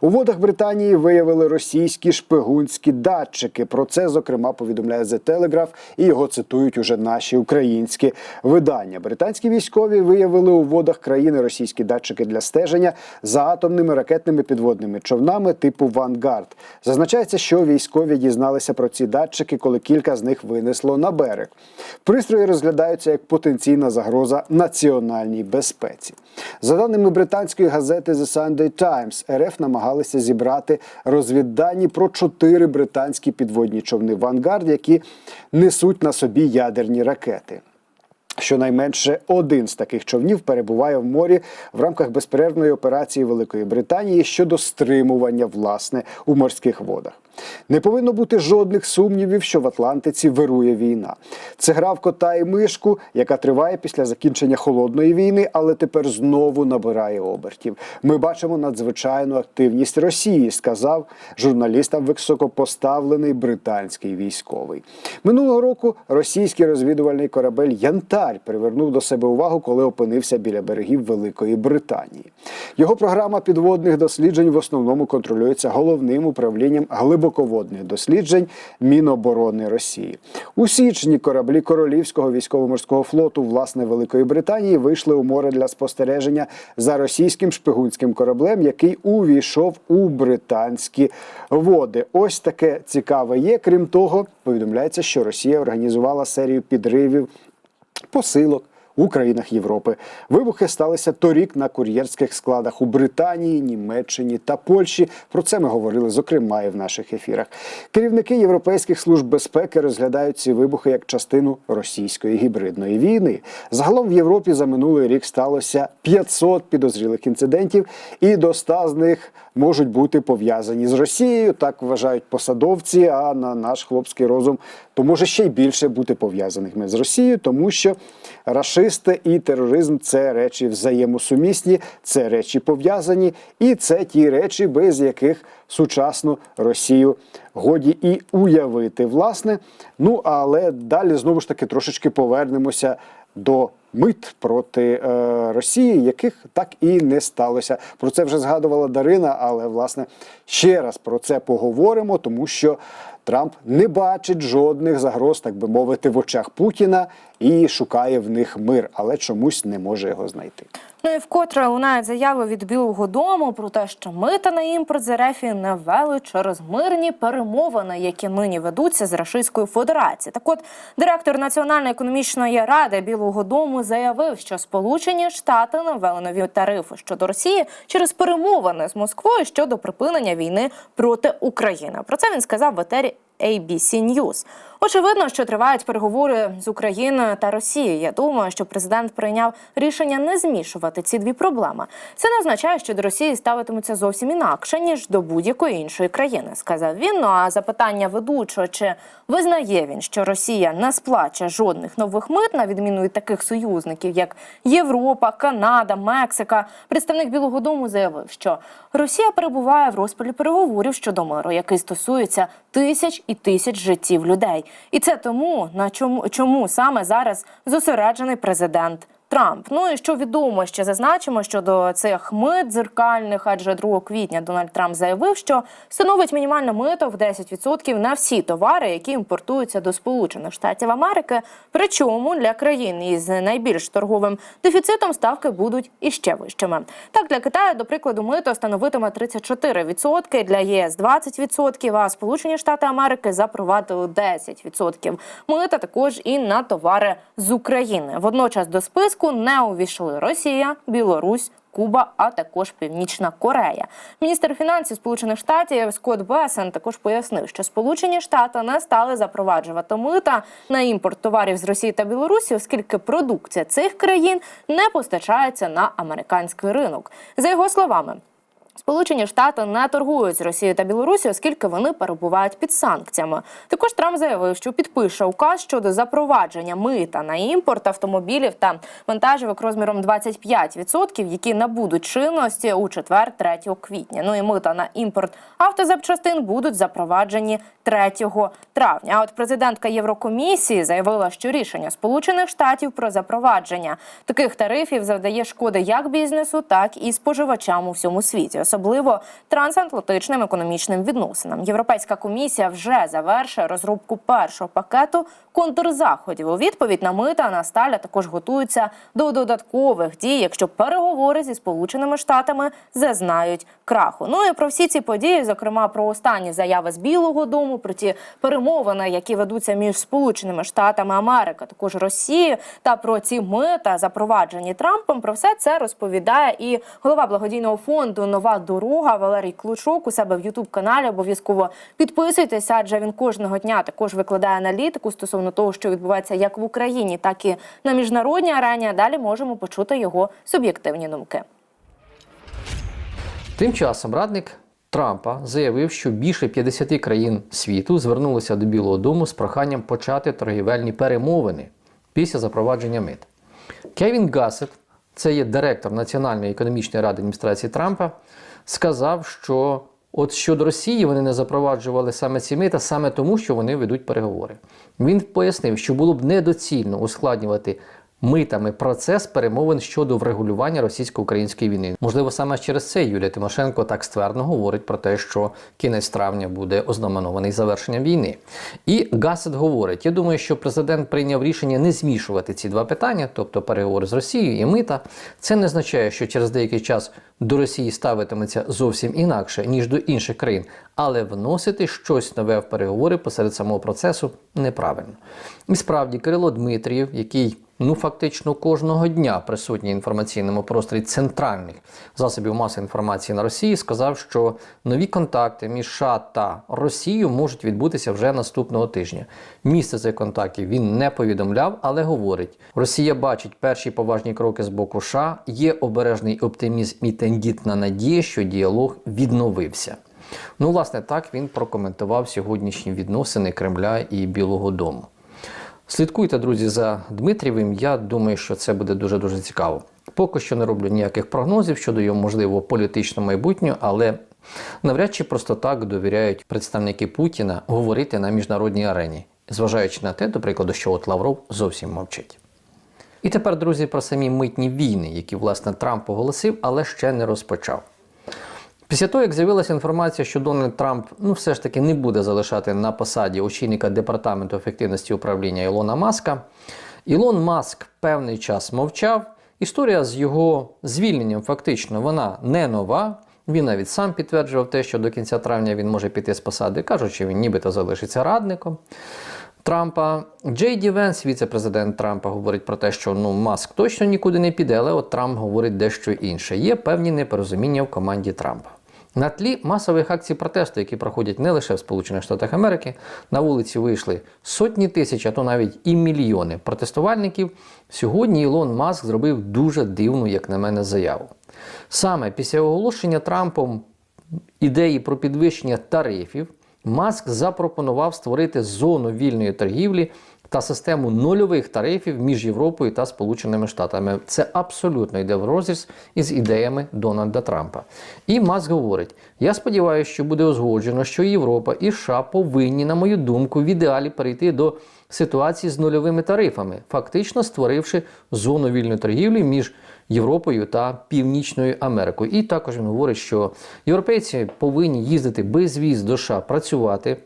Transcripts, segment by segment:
У водах Британії виявили російські шпигунські датчики. Про це зокрема повідомляє The Telegraph і його цитують уже наші українські видання. Британські військові виявили у водах країни російські датчики для стеження за атомними ракетними підводними човнами типу Вангард. Зазначається, що військові дізналися про ці датчики, коли кілька з них винесло на берег. Пристрої розглядаються як потенційна загроза національній безпеці. За даними британської газети The Sunday Times, РФ намагалися зібрати розвіддані про чотири британські підводні човни Вангард, які несуть на собі ядерні ракети. Щонайменше один з таких човнів перебуває в морі в рамках безперервної операції Великої Британії щодо стримування власне у морських водах. Не повинно бути жодних сумнівів, що в Атлантиці вирує війна. Це гра в кота і мишку, яка триває після закінчення холодної війни, але тепер знову набирає обертів. Ми бачимо надзвичайну активність Росії, сказав журналістам високопоставлений британський військовий. Минулого року російський розвідувальний корабель Янтарь привернув до себе увагу, коли опинився біля берегів Великої Британії. Його програма підводних досліджень в основному контролюється головним управлінням глибоководних досліджень Міноборони Росії. У січні кораблі Королівського військово-морського флоту власне Великої Британії вийшли у море для спостереження за російським шпигунським кораблем, який увійшов у британські води. Ось таке цікаве є. Крім того, повідомляється, що Росія організувала серію підривів посилок. У країнах Європи вибухи сталися торік на кур'єрських складах у Британії, Німеччині та Польщі. Про це ми говорили зокрема і в наших ефірах. Керівники європейських служб безпеки розглядають ці вибухи як частину російської гібридної війни. Загалом в Європі за минулий рік сталося 500 підозрілих інцидентів, і до 100 з них можуть бути пов'язані з Росією. Так вважають посадовці. А на наш хлопський розум то може ще й більше бути пов'язаними з Росією, тому що рашисти і тероризм це речі взаємосумісні, це речі пов'язані, і це ті речі, без яких сучасну Росію годі і уявити. Власне, ну але далі знову ж таки трошечки повернемося до мит проти е, Росії, яких так і не сталося. Про це вже згадувала Дарина, але власне ще раз про це поговоримо, тому що Трамп не бачить жодних загроз, так би мовити, в очах Путіна і шукає в них мир, але чомусь не може його знайти. Ну і вкотре лунають заяви від Білого Дому про те, що мита на імпорт з РФ не ввели через мирні перемовини, які нині ведуться з Російською Федерацією. Так от директор Національної економічної ради Білого Дому заявив, що Сполучені Штати навели нові тарифи щодо Росії через перемовини з Москвою щодо припинення війни проти України. Про це він сказав в етері ABC News. Очевидно, що тривають переговори з Україною та Росією. Я думаю, що президент прийняв рішення не змішувати ці дві проблеми. Це не означає, що до Росії ставитимуться зовсім інакше ніж до будь-якої іншої країни, сказав він. Ну а запитання ведучого, чи визнає він, що Росія не сплаче жодних нових мит, на відміну від таких союзників, як Європа, Канада, Мексика. Представник Білого Дому заявив, що Росія перебуває в розпалі переговорів щодо миру, який стосується тисяч і тисяч життів людей. І це тому, на чому чому саме зараз зосереджений президент. Трамп. Ну і що відомо, ще зазначимо щодо цих мит дзеркальних, адже 2 квітня Дональд Трамп заявив, що встановить мінімальне мито в 10% на всі товари, які імпортуються до Сполучених Штатів Америки. Причому для країн із найбільш торговим дефіцитом ставки будуть іще вищими. Так для Китаю, до прикладу, мито становитиме 34%, для ЄС 20%, а Сполучені Штати Америки запровадили 10% мита також і на товари з України. Водночас до списку не увійшли Росія, Білорусь. Куба, а також Північна Корея. Міністр фінансів Сполучених Штатів Скотт Бесен також пояснив, що Сполучені Штати не стали запроваджувати мита на імпорт товарів з Росії та Білорусі, оскільки продукція цих країн не постачається на американський ринок. За його словами. Сполучені Штати не торгують з Росією та Білорусі, оскільки вони перебувають під санкціями. Також Трамп заявив, що підпише указ щодо запровадження мита на імпорт автомобілів та вантажівок розміром 25%, які набудуть чинності у четвер, 3 квітня. Ну і мита на імпорт автозапчастин будуть запроваджені 3 травня. А от президентка Єврокомісії заявила, що рішення Сполучених Штатів про запровадження таких тарифів завдає шкоди як бізнесу, так і споживачам у всьому світі особливо трансатлантичним економічним відносинам. Європейська комісія вже завершує розробку першого пакету контрзаходів. У відповідь на мита на сталя також готуються до додаткових дій, якщо переговори зі сполученими штатами зазнають краху. Ну і про всі ці події, зокрема про останні заяви з Білого Дому, про ті перемовини, які ведуться між Сполученими Штатами Америки, також Росією, та про ці мита, запроваджені Трампом. Про все це розповідає і голова благодійного фонду Нова дорога Валерій Клучук у себе в Ютуб каналі. Обов'язково підписуйтеся, адже він кожного дня також викладає аналітику стосовно того, що відбувається як в Україні, так і на міжнародній арені. Далі можемо почути його суб'єктивні думки. Тим часом радник Трампа заявив, що більше 50 країн світу звернулися до Білого Дому з проханням почати торгівельні перемовини після запровадження мит. Кевін Гассет, це є директор Національної економічної ради адміністрації Трампа, сказав, що от щодо Росії вони не запроваджували саме ці мита саме тому, що вони ведуть переговори. Він пояснив, що було б недоцільно ускладнювати митами процес перемовин щодо врегулювання російсько-української війни. Можливо, саме через це Юлія Тимошенко так ствердно говорить про те, що кінець травня буде ознаменований завершенням війни. І Гасет говорить: я думаю, що президент прийняв рішення не змішувати ці два питання, тобто переговори з Росією і мита. Це не означає, що через деякий час до Росії ставитиметься зовсім інакше ніж до інших країн, але вносити щось нове в переговори посеред самого процесу неправильно. І справді Кирило Дмитрієв, який ну фактично кожного дня присутній інформаційному просторі центральних засобів масової інформації на Росії, сказав, що нові контакти між США та Росією можуть відбутися вже наступного тижня. Місце цих контактів він не повідомляв, але говорить: Росія бачить перші поважні кроки з боку США, є обережний оптимізм і тендітна надія, що діалог відновився. Ну, власне, так він прокоментував сьогоднішні відносини Кремля і Білого Дому. Слідкуйте, друзі, за Дмитрієвим. Я думаю, що це буде дуже дуже цікаво. Поки що не роблю ніяких прогнозів щодо його можливо політичного майбутнього, але навряд чи просто так довіряють представники Путіна говорити на міжнародній арені, зважаючи на те, до прикладу, що от Лавров зовсім мовчить. І тепер, друзі, про самі митні війни, які власне Трамп оголосив, але ще не розпочав. Після того, як з'явилася інформація, що Дональд Трамп ну все ж таки не буде залишати на посаді очільника департаменту ефективності управління Ілона Маска, Ілон Маск певний час мовчав. Історія з його звільненням фактично вона не нова. Він навіть сам підтверджував те, що до кінця травня він може піти з посади, кажучи, він нібито залишиться радником. Трампа. Джей Ді Венс, віце-президент Трампа, говорить про те, що ну Маск точно нікуди не піде, але от Трамп говорить дещо інше. Є певні непорозуміння в команді Трампа. На тлі масових акцій протесту, які проходять не лише в Сполучених Штатах Америки, на вулиці вийшли сотні тисяч, а то навіть і мільйони протестувальників. Сьогодні Ілон Маск зробив дуже дивну, як на мене, заяву. Саме після оголошення Трампом ідеї про підвищення тарифів, Маск запропонував створити зону вільної торгівлі та систему нульових тарифів між Європою та Сполученими Штатами. Це абсолютно йде в розріз із ідеями Дональда Трампа. І Маск говорить: я сподіваюся, що буде узгоджено, що Європа і США повинні, на мою думку, в ідеалі перейти до ситуації з нульовими тарифами, фактично створивши зону вільної торгівлі між Європою та Північною Америкою. І також він говорить, що європейці повинні їздити без віз до США працювати.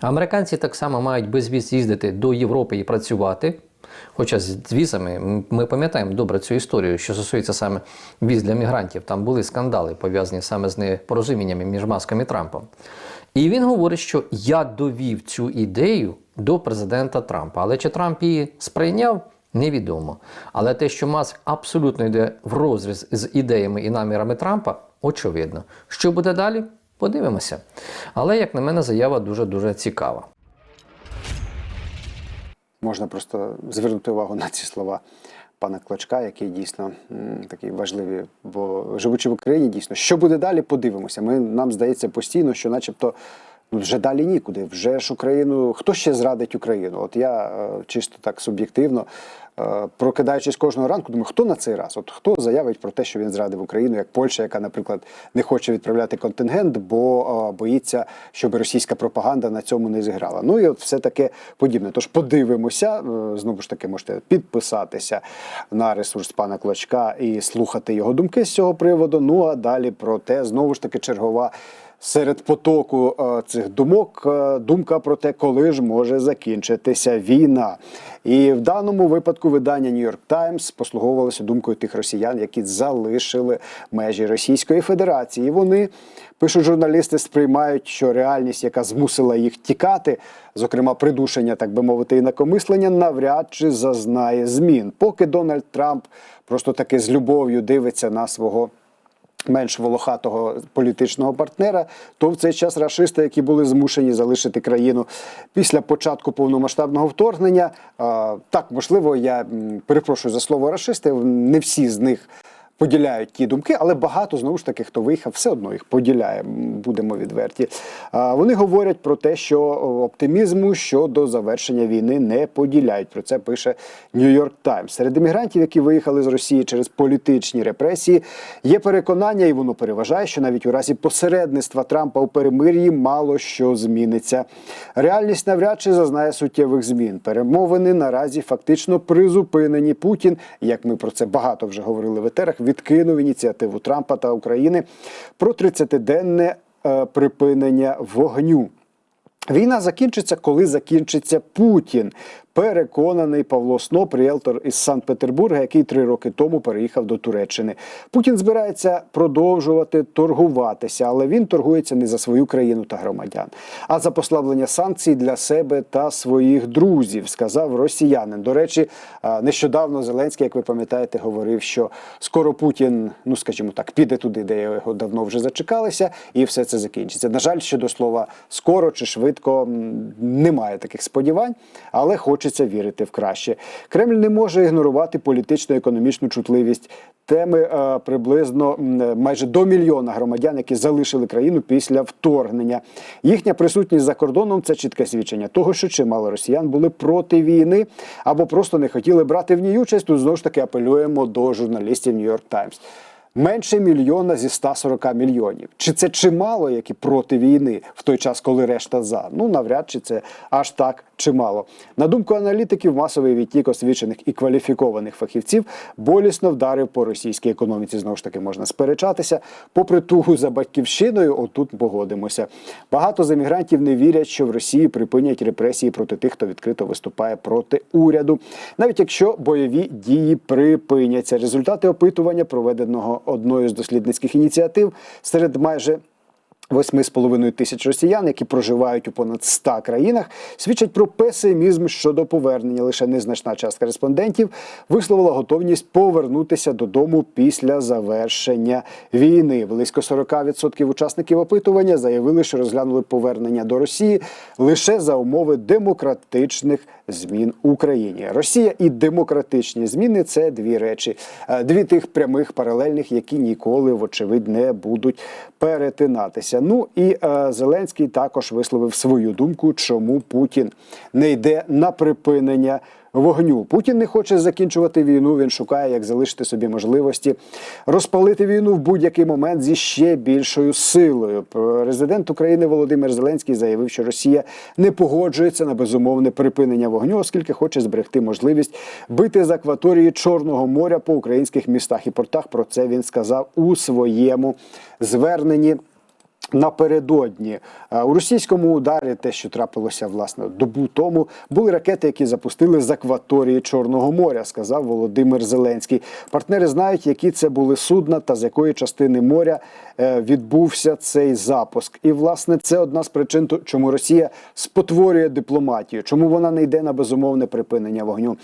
Американці так само мають без віз їздити до Європи і працювати. Хоча з візами ми пам'ятаємо добре цю історію, що стосується саме віз для мігрантів. Там були скандали пов'язані саме з непорозуміннями між Маском і Трампом. І він говорить, що я довів цю ідею до президента Трампа. Але чи Трамп її сприйняв, невідомо. Але те, що Маск абсолютно йде в розріз з ідеями і намірами Трампа, очевидно. Що буде далі? Подивимося. Але, як на мене, заява дуже-дуже цікава. Можна просто звернути увагу на ці слова пана Клочка, які дійсно такі важливі. Бо живучи в Україні, дійсно, що буде далі, подивимося. Ми нам здається постійно, що, начебто, вже далі нікуди. Вже ж Україну. Хто ще зрадить Україну? От я е, чисто так суб'єктивно, е, прокидаючись кожного ранку, думаю, хто на цей раз? От хто заявить про те, що він зрадив Україну, як Польща, яка, наприклад, не хоче відправляти контингент, бо е, боїться, щоб російська пропаганда на цьому не зіграла. Ну і от все таке подібне. Тож подивимося. Знову ж таки, можете підписатися на ресурс пана Клочка і слухати його думки з цього приводу. Ну а далі про те, знову ж таки, чергова. Серед потоку е, цих думок е, думка про те, коли ж може закінчитися війна. І в даному випадку видання York Times послуговувалося думкою тих росіян, які залишили межі Російської Федерації. І вони пишуть журналісти, сприймають, що реальність, яка змусила їх тікати, зокрема придушення, так би мовити, інакомислення, навряд чи зазнає змін. Поки Дональд Трамп просто таки з любов'ю дивиться на свого менш волохатого політичного партнера, то в цей час рашисти, які були змушені залишити країну після початку повномасштабного вторгнення, так можливо, я перепрошую за слово рашисти, не всі з них. Поділяють ті думки, але багато знову ж таки, хто виїхав, все одно їх поділяє. Будемо відверті. Вони говорять про те, що оптимізму щодо завершення війни не поділяють. Про це пише York Times. Серед емігрантів, які виїхали з Росії через політичні репресії, є переконання, і воно переважає, що навіть у разі посередництва Трампа у перемир'ї мало що зміниться. Реальність навряд чи зазнає суттєвих змін. Перемовини наразі фактично призупинені. Путін, як ми про це багато вже говорили в етерах, відкинув ініціативу Трампа та України про 30-денне е, припинення вогню. Війна закінчиться, коли закінчиться Путін. Переконаний Павло Сноп, ріелтор із Санкт-Петербурга, який три роки тому переїхав до Туреччини. Путін збирається продовжувати торгуватися, але він торгується не за свою країну та громадян, а за послаблення санкцій для себе та своїх друзів, сказав росіянин. До речі, нещодавно Зеленський, як ви пам'ятаєте, говорив, що скоро Путін, ну скажімо так, піде туди, де його давно вже зачекалися, і все це закінчиться. На жаль, щодо слова скоро чи швидко немає таких сподівань, але хочеться вірити в краще. Кремль не може ігнорувати політично-економічну чутливість. Теми е, приблизно майже до мільйона громадян, які залишили країну після вторгнення. Їхня присутність за кордоном це чітке свідчення того, що чимало росіян були проти війни або просто не хотіли брати в ній участь. Тут знову ж таки апелюємо до журналістів York Times. Менше мільйона зі 140 мільйонів. Чи це чимало, які проти війни в той час, коли решта за? Ну навряд чи це аж так чимало. На думку аналітиків, масовий відтік освічених і кваліфікованих фахівців болісно вдарив по російській економіці. Знову ж таки можна сперечатися. Попри тугу за батьківщиною, отут погодимося. Багато з емігрантів не вірять, що в Росії припинять репресії проти тих, хто відкрито виступає проти уряду, навіть якщо бойові дії припиняться. Результати опитування, проведеного одною з дослідницьких ініціатив, серед майже 8,5 тисяч росіян, які проживають у понад 100 країнах, свідчать про песимізм щодо повернення. Лише незначна частка респондентів висловила готовність повернутися додому після завершення війни. Близько 40% учасників опитування заявили, що розглянули повернення до Росії лише за умови демократичних змін в Україні. Росія і демократичні зміни це дві речі, Е, дві тих прямих паралельних, які ніколи, вочевидь, не будуть перетинатися. Ну і е, Зеленський також висловив свою думку, чому Путін не йде на припинення. Вогню Путін не хоче закінчувати війну. Він шукає, як залишити собі можливості розпалити війну в будь-який момент зі ще більшою силою. Президент України Володимир Зеленський заявив, що Росія не погоджується на безумовне припинення вогню, оскільки хоче зберегти можливість бити з акваторії Чорного моря по українських містах і портах. Про це він сказав у своєму зверненні. Напередодні Е, у російському ударі, те, що трапилося власне добу тому, були ракети, які запустили з акваторії Чорного моря, сказав Володимир Зеленський. Партнери знають, які це були судна та з якої частини моря е, відбувся цей запуск. І власне це одна з причин, чому Росія спотворює дипломатію, чому вона не йде на безумовне припинення вогню.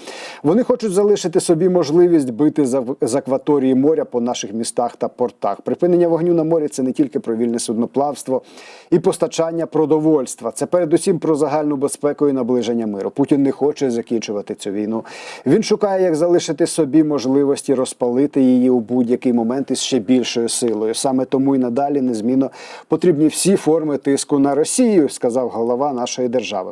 Вони хочуть залишити собі можливість бити за- з акваторії моря по наших містах та портах. Припинення вогню на морі це не тільки про вільне судноплавство і постачання продовольства. Це передусім про загальну безпеку і наближення миру. Путін не хоче закінчувати цю війну. Він шукає, як залишити собі можливості розпалити її у будь-який момент із ще більшою силою. Саме тому і надалі незмінно потрібні всі форми тиску на Росію, сказав голова нашої держави.